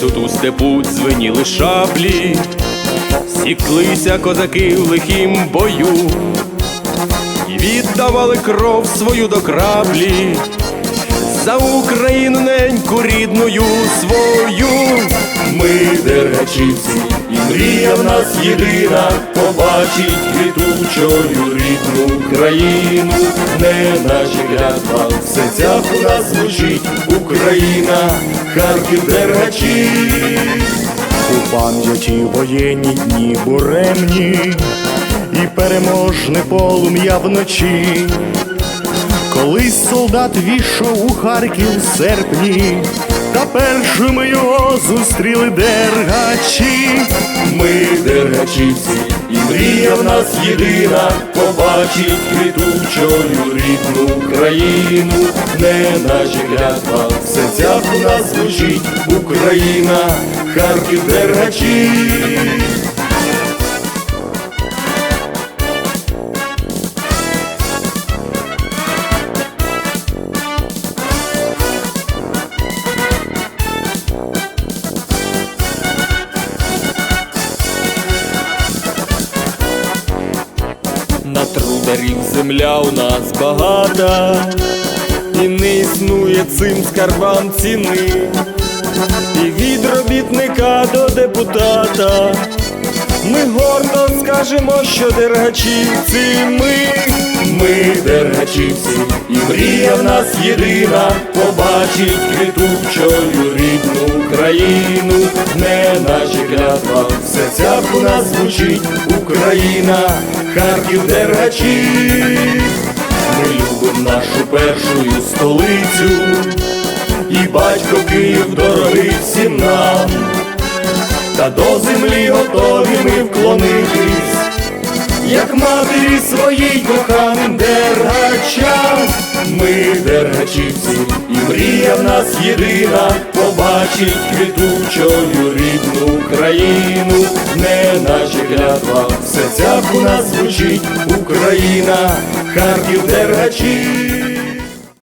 Тут у степу дзвеніли шаблі, сіклися козаки в лихім бою, і віддавали кров свою до краплі, за Україну неньку рідною свою. Ми дергачівці, і мрія в нас єдина. Побачить квітучою рідну країну, не наші клятва в серцях у нас звучить Україна, Харків дергачів. У пам'яті воєнні дні буремні і переможне полум'я вночі. Колись солдат війшов у Харків в серпні, та першими його зустріли дергачі. Ми дергачівці, і мрія в нас єдина побачить квітучою рідну країну, не наші клятва в серцях у нас звучить Україна, Харків дергачів. На трударів земля у нас багата, і не існує цим скарбам ціни, і від робітника до депутата. Ми гордо скажемо, що дергачівці ми. Ми дергачівці, і мрія в нас єдина побачить квітучою рідну країну, не наші клятва в серцях у нас звучить Україна, Харків дергачів. Ми любимо нашу першу столицю, і батько Київ дорогий всім нам, та до землі готові ми вклонитись як матері своїй коханим дергачам. Ми дергачівці, і мрія в нас єдина побачить квітучою рідну країну, не наші клятва в серцях у нас звучить Україна, Харків дергачів.